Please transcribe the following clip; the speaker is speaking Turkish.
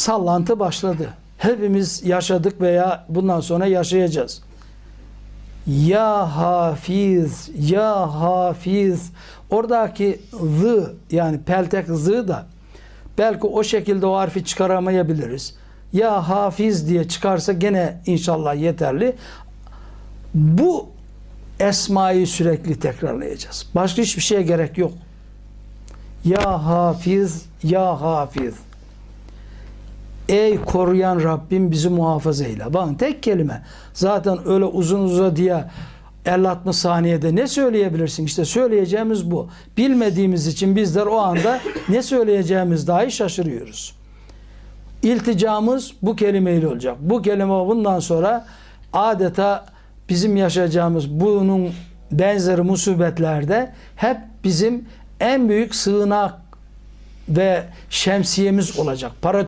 sallantı başladı. Hepimiz yaşadık veya bundan sonra yaşayacağız. Ya hafiz, ya hafiz. Oradaki z yani peltek z da belki o şekilde o harfi çıkaramayabiliriz. Ya hafiz diye çıkarsa gene inşallah yeterli. Bu esmayı sürekli tekrarlayacağız. Başka hiçbir şeye gerek yok. Ya hafiz, ya hafiz. Ey koruyan Rabbim bizi muhafaza eyle. Bakın tek kelime. Zaten öyle uzun uza diye 50-60 saniyede ne söyleyebilirsin? İşte söyleyeceğimiz bu. Bilmediğimiz için bizler o anda ne söyleyeceğimiz dahi şaşırıyoruz. İlticamız bu kelimeyle olacak. Bu kelime bundan sonra adeta bizim yaşayacağımız bunun benzeri musibetlerde hep bizim en büyük sığınak ve şemsiyemiz olacak. Para